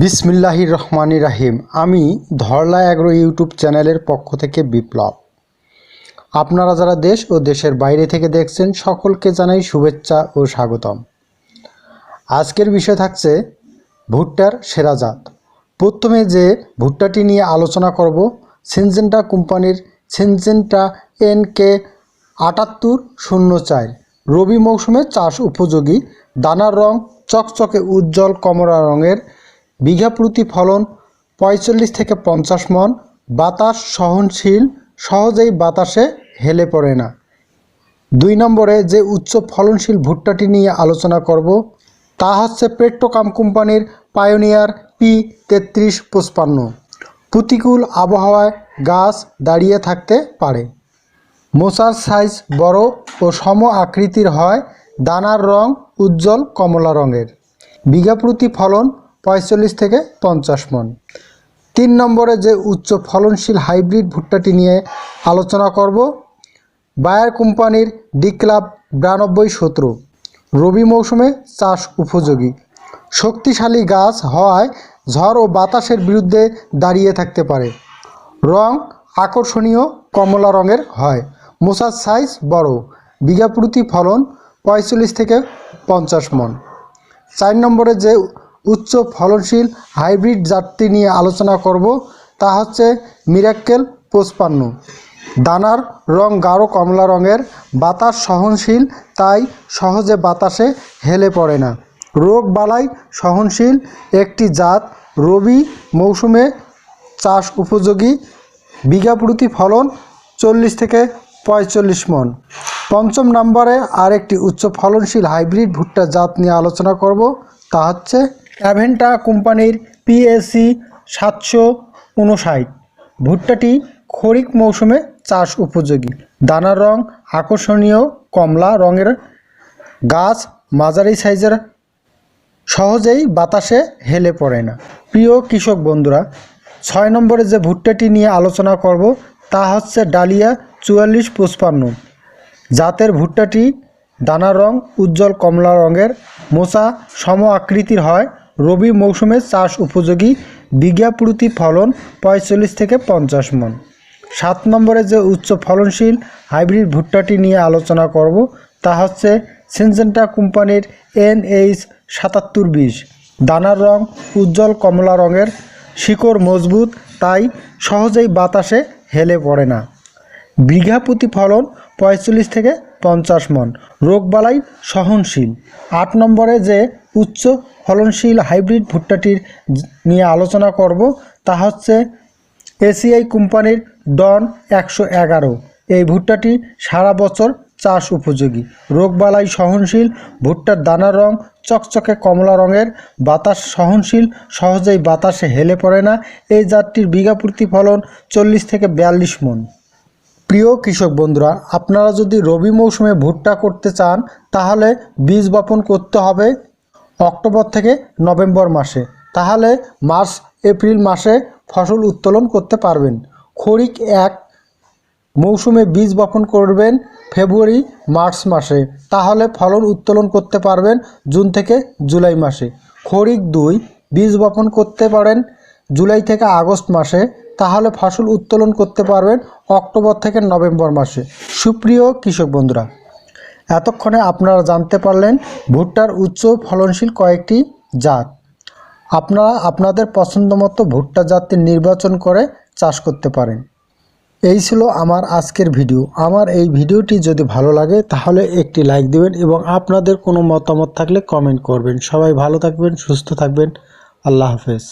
বিসমিল্লাহির রহমানির রাহিম। আমি ধরলা অ্যাগ্রো ইউটিউব চ্যানেলের পক্ষ থেকে বিপ্লব। আপনারা যারা দেশ ও দেশের বাইরে থেকে দেখছেন, সকলকে জানাই শুভেচ্ছা ও স্বাগতম। আজকের বিষয় থাকছে ভুট্টার সেরা জাত। প্রথমে যে ভুট্টাটি নিয়ে আলোচনা করব, সিনজেন্টা কোম্পানির সিনজেন্টা এন কে আটাত্তর শূন্য চার। রবি মৌসুমে চাষ উপযোগী, দানার রং চকচকে উজ্জ্বল কমলা রঙের বিঘা প্রতি ফলন পঁয়তাল্লিশ থেকে পঞ্চাশ মন। বাতাস সহনশীল, সহজেই বাতাসে হেলে পড়ে না। দুই নম্বরে যে উচ্চ ফলনশীল ভুট্টাটি নিয়ে আলোচনা করব, তা হচ্ছে পেট্রোকাম কোম্পানির পায়োনিয়ার পি তেত্রিশ পঁচপান্ন প্রতিকূল আবহাওয়ায় গাছ দাঁড়িয়ে থাকতে পারে। মোচার সাইজ বড় ও সম আকৃতির হয়, দানার রং উজ্জ্বল কমলা রঙের। বিঘা প্রতি ফলন পঁয়তাল্লিশ থেকে পঞ্চাশ মন। তিন নম্বরে যে উচ্চ ফলনশীল হাইব্রিড ভুট্টাটি নিয়ে আলোচনা করব, বায়ার কোম্পানির ডি ক্লাব বিরানব্বই সতেরো রবি মৌসুমে চাষ উপযোগী। শক্তিশালী গাছ হওয়ায় ঝড় ও বাতাসের বিরুদ্ধে দাঁড়িয়ে থাকতে পারে। রং আকর্ষণীয় কমলা রঙের হয়। মোসার সাইজ বড়। বিঘা প্রতি ফলন পঁয়তাল্লিশ থেকে পঞ্চাশ মন। চার নম্বরে যে উচ্চ ফলনশীল হাইব্রিড জাতটি নিয়ে আলোচনা করব। তা হচ্ছে মিরাক্কেল পঁচপান্ন। দানার রং গাঢ় কমলা রঙের, বাতাস সহনশীল, তাই সহজে বাতাসে হেলে পড়ে না। রোগ বালাই সহনশীল একটি জাত। রবি মৌসুমে চাষ উপযোগী। বিঘা প্রতি ফলন চল্লিশ থেকে পঁয়তাল্লিশ মন। পঞ্চম নম্বরে আরেকটি উচ্চ ফলনশীল হাইব্রিড ভুট্টা জাত নিয়ে আলোচনা করব। তা হচ্ছে অ্যাভেন্টা কোম্পানির পিএসসি সাতশো উনষাট ভুট্টাটি খরিফ মৌসুমে চাষ উপযোগী। দানার রং আকর্ষণীয়, কমলা রঙের। গাছ মাঝারি সাইজের। সহজেই বাতাসে হেলে পড়ে না। প্রিয় কৃষক বন্ধুরা, ছয় নম্বরে যে ভুট্টাটি নিয়ে আলোচনা করব, তা হচ্ছে ডালিয়া চুয়াল্লিশ পুষ্পান্ন। জাতের ভুট্টাটি দানার রং, উজ্জ্বল কমলা রঙের, মোচা সম আকৃতির হয়। রবি মৌসুমে চাষ উপযোগী, বিঘা প্রতি ফলন পঁয়তাল্লিশ থেকে পঞ্চাশ মন। সাত নম্বরে যে উচ্চ ফলনশীল হাইব্রিড ভুট্টাটি নিয়ে আলোচনা করব, তা হচ্ছে সিনজেন্টা কোম্পানির এন এইচ সাতাত্তর বিশ দানার রং উজ্জ্বল কমলা রঙের, শিকড় মজবুত, তাই সহজেই বাতাসে হেলে পড়ে না। বিঘা প্রতি ফলন পঁয়তাল্লিশ থেকে পঞ্চাশ মন, রোগবালাই সহনশীল। আট নম্বরে যে উচ্চ ফলনশীল হাইব্রিড ভুট্টাটির নিয়ে আলোচনা করব। তা হচ্ছে এসিআই কোম্পানির ডন একশো এগারো। এই ভুট্টাটি সারা বছর চাষ উপযোগী। রোগবালাই সহনশীল, ভুট্টার দানার রং চকচকে কমলা রঙের, বাতাস সহনশীল, সহজেই বাতাসে হেলে পড়ে না। এই জাতটির বিঘা প্রতি ফলন চল্লিশ থেকে বিয়াল্লিশ মন। প্রিয় কৃষক বন্ধুরা, আপনারা যদি রবি মৌসুমে ভুট্টা করতে চান, তাহলে বীজ বপন করতে হবে অক্টোবর থেকে নভেম্বর মাসে। তাহলে মার্চ, এপ্রিল মাসে ফসল উত্তোলন করতে পারবেন। খরিক এক মৌসুমে বীজ বপন করবেন ফেব্রুয়ারি, মার্চ মাসে। তাহলে ফলন উত্তোলন করতে পারবেন জুন থেকে জুলাই মাসে। খরিক দুই বীজ বপন করতে পারেন জুলাই থেকে আগস্ট মাসে। তাহলে ফসল উত্তোলন করতে পারবেন অক্টোবর থেকে নভেম্বর মাসে। সুপ্রিয় কৃষক বন্ধুরা এতক্ষণে আপনারা জানতে পারলেন ভুট্টার উচ্চ ফলনশীল কয়েকটি জাত। আপনারা আপনাদের পছন্দ মতো ভুট্টা জাতটি নির্বাচন করে চাষ করতে পারেন। এই ছিল আমার আজকের ভিডিও। আমার এই ভিডিওটি যদি ভালো লাগে তাহলে একটি লাইক দিবেন এবং আপনাদের কোনো মতামত থাকলে কমেন্ট করবেন। সবাই ভালো থাকবেন, সুস্থ থাকবেন। আল্লাহ হাফেজ।